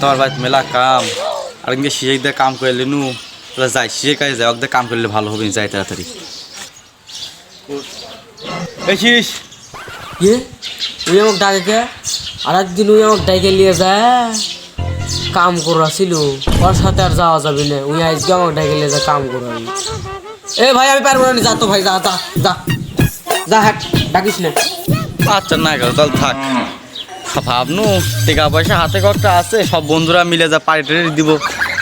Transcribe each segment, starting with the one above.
তোমার ভাই মেলা কাম। আর ইনকে দিয়ে কাম করে নু তাহলে যাই সিজে কাজে যাই ওদের কাম করলে ভালো হবে যাই তাড়াতাড়ি। আমাকে ডাকে কে? আর একদিন উই আমাকে ডাকে নিয়ে যায় কাম করা ছিল ওর সাথে আর যাওয়া যাবে না। উই আজকে আমাকে ডাকে নিয়ে যায় কাম করা এ ভাই আমি পারব না যা তো ভাই যা যা যা। যা হ্যাঁ ডাকিস না। আচ্ছা না গেল তাহলে থাক। ভাবনু টাকা পয়সা হাতে কটা আছে সব বন্ধুরা মিলে যা পার্টি টাড়ি দিব।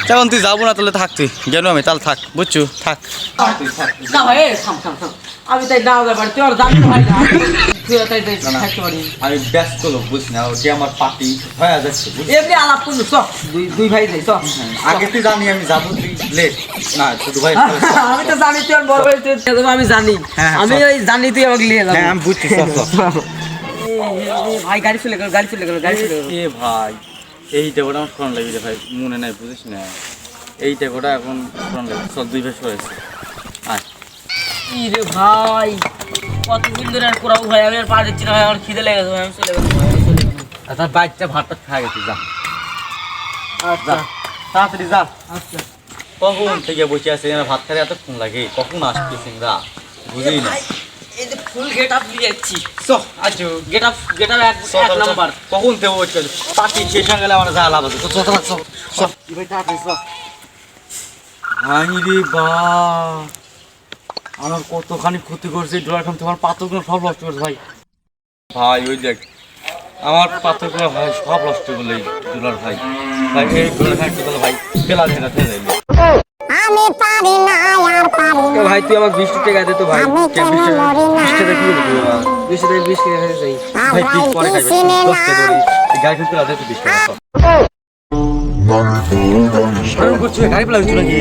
তখন তুই যাব না তাহলে থাক তুই। গেল আমি তাহলে থাক বুঝছ? থাক। আমি তাই না তুই আর জানি না আমি ব্যস্ত লোক বুঝ না ওটি আমার পার্টি হয়ে যাচ্ছে এমনি আলাপ করল দুই দুই ভাই যাই আগে তুই জানি আমি যাব। লেট না শুধু ভাই আমি তো জানি তুই বড় ভাই তুই আমি জানি। আমি ওই জানি তুই আমাকে নিয়ে যাবি। আমি বুঝছি সব সব ভাই গাড়ি চলে গেল গাড়ি চলে গেল গাড়ি চলে গেল। এ ভাই এই টেকোটা আমার ফোন লাগবে ভাই মনে নাই বুঝিস না। এই টেকোটা এখন ফোন লাগবে সব দুই ভাই হয়েছে আয়। রে ভাই কতদিন ধরে আর করাবো ভাই আমি আর পা দিচ্ছি না আমার খিদে লেগেছে ভাই আমি চলে। আচ্ছা বাইকটা ভাতটা খাই গেছি যা। আচ্ছা। তাড়াতাড়ি যা। আচ্ছা। কখন থেকে বসে আছে এখানে ভাত খাতে এতক্ষণ লাগে? কখন আসছে সিংরা? বুঝি না। এই যে ফুল গেট আপ দিয়ে যাচ্ছি। চ আচ্ছা গেট আপ গেট আপ এক চ, চ, এক নাম্বার। কখন থেকে বসে আছে? পার্টি শেষ হয়ে গেলে আমার যা লাভ আছে। তো চ চ চ চ। ভাই তাড়াতাড়ি চ। হাই রে বা। আমার কতখানি ক্ষতি করছে তোমার পাথরগুলো সব নষ্ট করছে ভাই। ভাই ওই দেখ আমার পাথরগুলো ভাই সব নষ্ট করল ভাই। ভাই এই ভাই ফেলা ফেলা তো ভাই তুই আমার বৃষ্টি টাকা তো ভাই। বৃষ্টি টাকা কি বলবি গাড়ি খেতে নাকি?